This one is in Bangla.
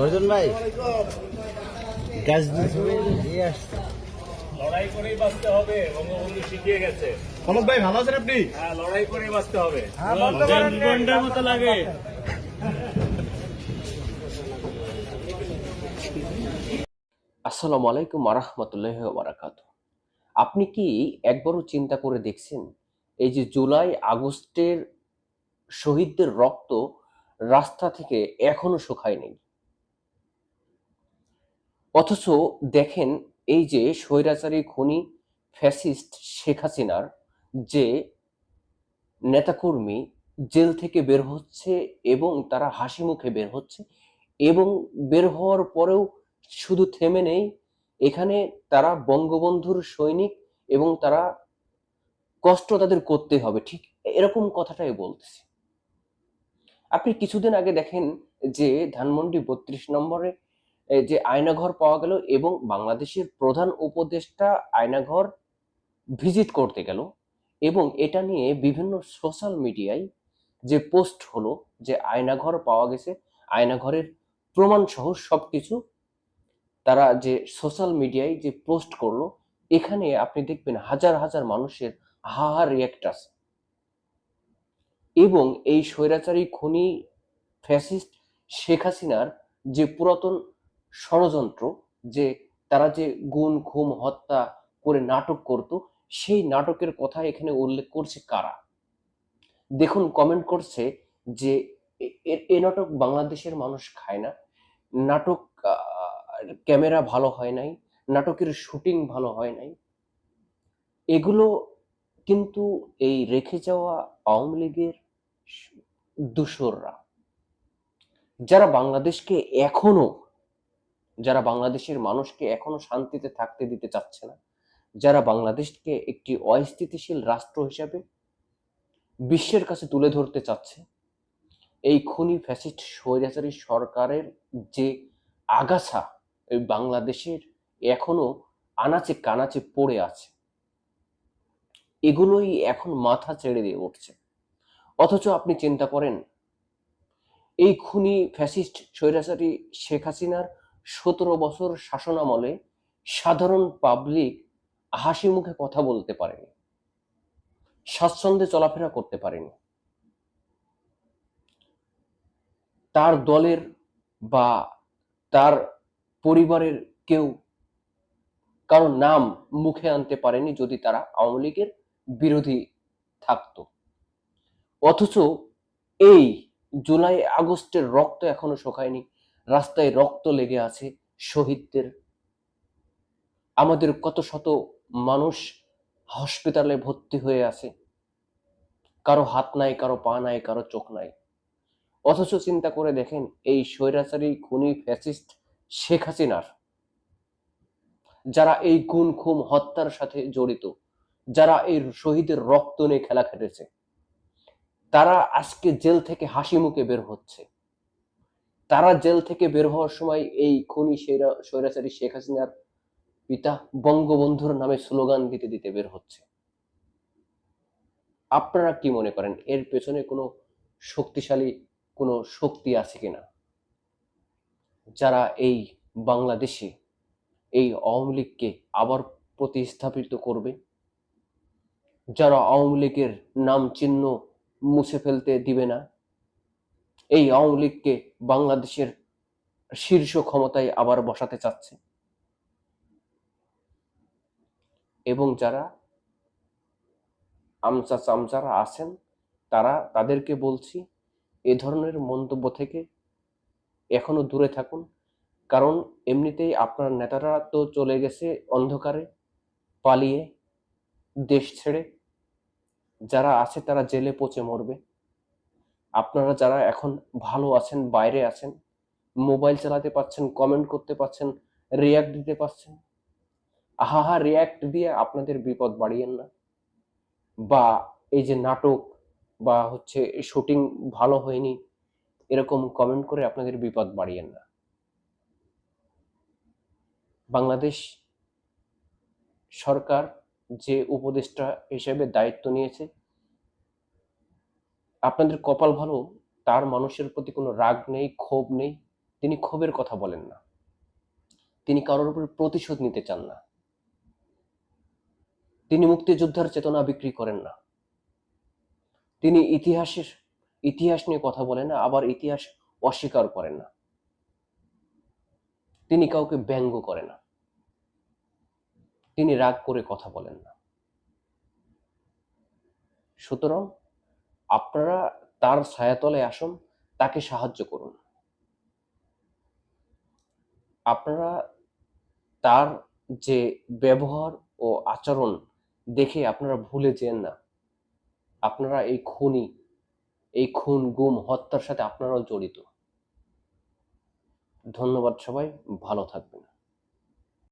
রজন ভাই গাছ দিয়ে সবাই আসছে। লড়াই করেই বাঁচতে হবে বঙ্গবন্ধু শিখিয়ে গেছে। কনক ভাই ভালো আছেন আপনি? হ্যাঁ লড়াই করেই বাঁচতে হবে। জীবনটার মতো লাগে। আসসালামু আলাইকুম আরহামতুল্লাহ বারাকাত আপনি কি একবারও চিন্তা করে দেখছেন? এই যে জুলাই আগস্টের শহীদদের রক্ত রাস্তা থেকে এখনও শুকায়নি। অথচ দেখেন এই যে স্বৈরাচারী খুনি ফ্যাসিস্ট শেখ হাসিনার যে নেতাকর্মী জেল থেকে বের হচ্ছে এবং তারা হাসি মুখে বের হচ্ছে এবং বের হওয়ার পরেও শুধু থেমে নেই এখানে তারা বঙ্গবন্ধুর সৈনিক এবং তারা কষ্ট তাদের করতে হবে, ঠিক? এরকম কথাটাই বলতেছি। আপনি কিছুদিন আগে দেখেন যে ধানমন্ডি বত্রিশ নম্বরে যে আয়নাঘর পাওয়া গেল এবং বাংলাদেশের প্রধান উপদেষ্টা আয়নাঘর ভিজিট করতে গেল এবং এটা নিয়ে বিভিন্ন সোশ্যাল মিডিয়ায় যে পোস্ট হলো যে আয়নাঘর পাওয়া গেছে, আয়নাঘরের প্রমাণ সহ সবকিছু তারা যে সোশ্যাল মিডিয়ায় যে পোস্ট করল, এখানে আপনি দেখবেন হাজার হাজার মানুষের হাহার রিয়াক্ট আছে এবং এই স্বৈরাচারী খুনি ফ্যাসিস্ট শেখ হাসিনার যে পুরাতন ষড়যন্ত্র, যে তারা যে গুণ খুম হত্যা করে নাটক করত, সেই নাটকের কথা এখানে উল্লেখ করছে কারা? দেখুন কমেন্ট করছে যে এ- নাটক বাংলাদেশের মানুষ খায় না। নাটক ক্যামেরা ভালো হয় নাই, নাটকের শুটিং ভালো হয় নাই। এগুলো কিন্তু এই রেখে যাওয়া আওয়ামী লীগের দূষররা যারা বাংলাদেশকে এখনও, যারা বাংলাদেশের মানুষকে এখনও শান্তিতে থাকতে দিতে চাচ্ছে না, যারা বাংলাদেশকে একটি অস্থিতিশীল রাষ্ট্র হিসাবে বিশ্বের কাছে তুলে ধরতে চাচ্ছে, এই খুনি ফ্যাসিস্ট স্বৈরাচারী সরকারের যে আগাছা বাংলাদেশের এখনও আনাচে কানাচে পড়ে আছে। এগুলোই এখন মাথা ছেড়ে দিয়ে উঠছে। অথচ আপনি চিন্তা করেন, এই খুনি ফ্যাসিস্ট স্বৈরাচারী শেখ হাসিনার সতেরো বছর শাসনামলে সাধারণ পাবলিক হাসি মুখে কথা বলতে পারেনি, স্বাচ্ছন্দ্যে চলাফেরা করতে পারেনি। তার দলের বা তার পরিবারের কেউ কারও নাম মুখে আনতে পারেনি যদি তারা আওয়ামী লীগের বিরোধী থাকত। অথচ এই জুলাই আগস্টের রক্ত এখনও শোকায়নি, রাস্তায় রক্ত লেগে আছে শহীদদের। আমাদের কত শত মানুষ হসপিটালে ভর্তি হয়ে আছে, কারও হাত নাই, কারও পা নাই, কারও চোখ নাই। অথচ চিন্তা করে দেখেন, এই স্বৈরাচারী, খুনি, ফ্যাসিস্ট শেখ হাসিনার। যারা এই গুণ খুম হত্যার সাথে জড়িত, যারা এই শহীদের রক্ত নিয়ে খেলা খেটেছে, তারা আজকে জেল থেকে হাসি মুখে বের হচ্ছে। তারা জেল থেকে বের হওয়ার সময় এই খুনি স্বৈরাচারী শেখ হাসিনার পিতা বঙ্গবন্ধুর নামে স্লোগান দিতে দিতে বের হচ্ছে। আপনারা কি মনে করেন, এর পেছনে কোনো শক্তিশালী কোনো শক্তি আছে কিনা? যারা এই বাংলাদেশে এই আওয়ামী লীগকে আবার প্রতিস্থাপিত করবে, যারা আওয়ামী লীগের নাম চিহ্ন মুছে ফেলতে দিবে না, এই আওয়ামী লীগকে বাংলাদেশের শীর্ষ ক্ষমতায় আবার বসাতে চাচ্ছে। এবং যারা আমচা চামচারা আছেন, তারা তাদেরকে বলছি, এ ধরনের মন্তব্য থেকে এখনও দূরে থাকুন। কারণ এমনিতেই আপনার নেতারা তো চলে গেছে অন্ধকারে, পালিয়ে দেশ ছেড়ে। যারা আছে তারা জেলে পচে মরবে। আপনারা যারা এখন ভালো আছেন, বাইরে আছেন, মোবাইল চালাতে পাচ্ছেন কমেন্ট করতে পাচ্ছেন রিয়াক্ট দিতে পাচ্ছেন, আহা রিয়াক্ট দিয়ে আপনাদের বিপদ বাড়িয়েন না। বা এই যে নাটক বা হচ্ছে শুটিং ভালো হয়নি এরকম কমেন্ট করে আপনাদের বিপদ বাড়িয়েন না। বাংলাদেশ সরকার যে উপদেষ্টা হিসেবে দায়িত্ব নিয়েছে, আপনাদের কপাল ভালো, তার মানুষের প্রতি কোনো রাগ নেই, ক্ষোভ নেই, তিনি ক্ষোভের কথা বলেন না। তিনি কারোর উপর প্রতিশোধ নিতে চান না। তিনি মুক্তিযোদ্ধার চেতনা বিক্রি করেন না। তিনি ইতিহাসের ইতিহাস নিয়ে কথা বলেন না, আবার ইতিহাস অস্বীকার করেন না। তিনি কাউকে ব্যঙ্গ করেন না। তিনি রাগ করে কথা বলেন না। সুতরাং আপনারা তার ছায়াতলে আসুন, তাকে সাহায্য করুন। আপনারা তার যে ব্যবহার ও আচরণ দেখে আপনারা ভুলে যেন না। আপনারা এই খুনি এই খুন গুম হত্যার সাথে আপনারাও জড়িত। ধন্যবাদ সবাই ভালো থাকবেন।